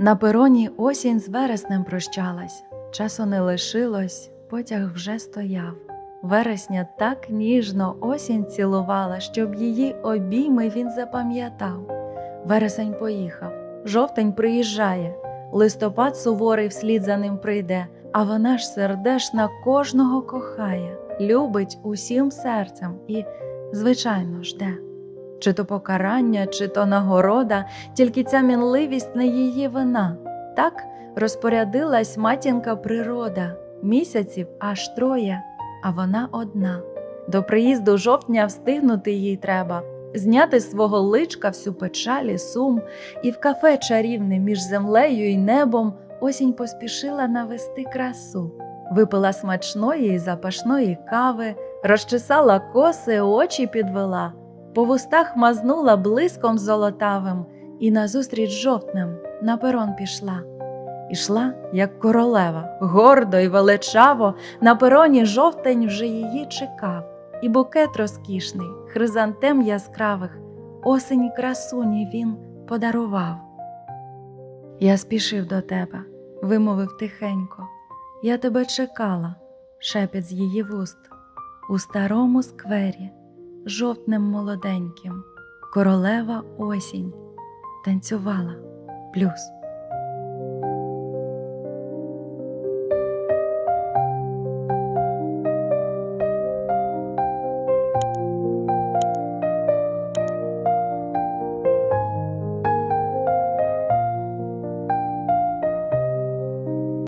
На пероні осінь з вереснем прощалась, часу не лишилось, потяг вже стояв. Вересня так ніжно осінь цілувала, щоб її обійми він запам'ятав. Вересень поїхав, жовтень приїжджає, листопад суворий вслід за ним прийде, а вона ж сердешна кожного кохає, любить усім серцем і, звичайно, жде. Чи то покарання, чи то нагорода, тільки ця мінливість не її вина. Так розпорядилась матінка природа, місяців аж троє, а вона одна. До приїзду жовтня встигнути їй треба, зняти свого личка всю печаль і сум, і в кафе чарівне між землею і небом осінь поспішила навести красу. Випила смачної і запашної кави, розчесала коси, очі підвела, по вустах мазнула блиском золотавим і назустріч жовтнем на перон пішла. Ішла, як королева, гордо й величаво, на пероні жовтень вже її чекав, і букет розкішний, хризантем яскравих, осені красуні він подарував. Я спішив до тебе, вимовив тихенько. Я тебе чекала, шепіт з її вуст, у старому сквері, жовтнем молоденьким, королева осінь танцювала плюс.